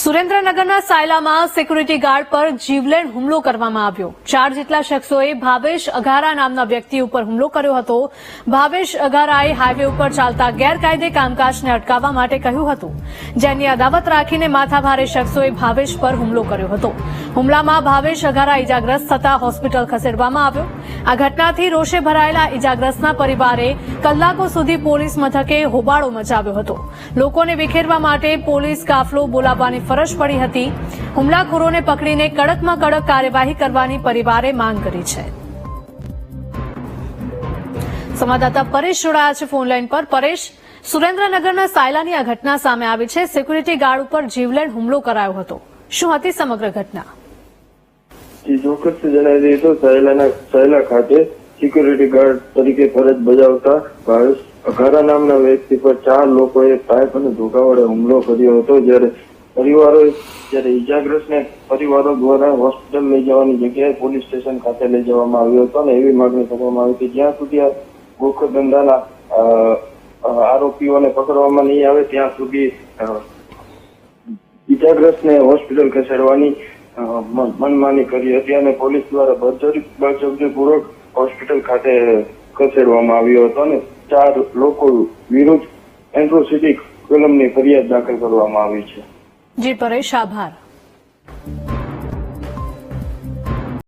સુરેન્દ્રનગરના સાયલામાં security guard પર જીવલેણ હુમલો કરવામાં આવ્યો. ચાર જેટલા શખ્સોએ ભાવેશ અઘારા નામના વ્યક્તિ ઉપર હુમલો કર્યો હતો. ભાવેશ અઘારાએ હાઈવે ઉપર ચાલતા ગેરકાયદે કામકાજને અટકાવવા માટે કહ્યું હતું. જેની અદાવત રાખીને માથાભારે શખ્સોએ ભાવેશ પર હુમલો કર્યો હતો. હુમલામાં ભાવેશ અઘારા ઇજાગ્રસ્ત થતા હોસ્પિટલ ખસેડવામાં આવ્યો. આ ઘટનાથી રોષે ભરાયેલા ઇજાગ્રસ્તના પરિવારે કલાકો સુધી પોલીસ મથકે હોબાળો મચાવ્યો હતો. લોકોને વિખેરવા માટે પોલીસ કાફલો બોલાવવાની ફરજ પડી હતી. હુમલાખોરોને પકડીને કડકમાં કડક કાર્યવાહી કરવાની પરિવારે માંગ કરી છે. સંવાદદાતા પરેશ જોડાયા છે ફોનલાઈન પર. પરેશ, સુરેન્દ્રનગરના સાયલાની આ ઘટના સામે આવી છે. સિક્યુરિટી ગાર્ડ ઉપર જીવલેણ હુમલો કરાયો હતો. શું હતી સમગ્ર ઘટના? જણાવી દઈએ તો સહેલા ખાતે સિક્યુરિટી ગાર્ડ તરીકે ફરજ બજાવતા ભાવેશ અઘારા નામના વ્યક્તિ પર ચાર લોકોએ પાઇપ અને ધોકા વડે હુમલો કર્યો હતો. જ્યારે પરિવારો જ્યારે ઇજાગ્રસ્તને પરિવારો દ્વારા હોસ્પિટલ લઈ જવાની જગ્યાએ પોલીસ સ્ટેશન ખાતે લઈ જવામાં આવ્યો હતો અને એવી માંગણી કરવામાં આવી હતી. જ્યાં સુધી આ ગોખો ધંધાના આરોપીઓને પકડવામાં નહીં આવે, ત્યાં સુધી ઇજાગ્રસ્તને હોસ્પિટલ ખસેડવાની મનમાની કરી હતી અને પોલીસ દ્વારા બળજબરી બળજબરીપૂર્વક હોસ્પિટલ ખાતે ખસેડવામાં આવ્યો હતો અને ચાર લોકો વિરુદ્ધ એન્ટ્રોસિટી કલમની ફરિયાદ દાખલ કરવામાં આવી છે. જી પરેશ આભાર.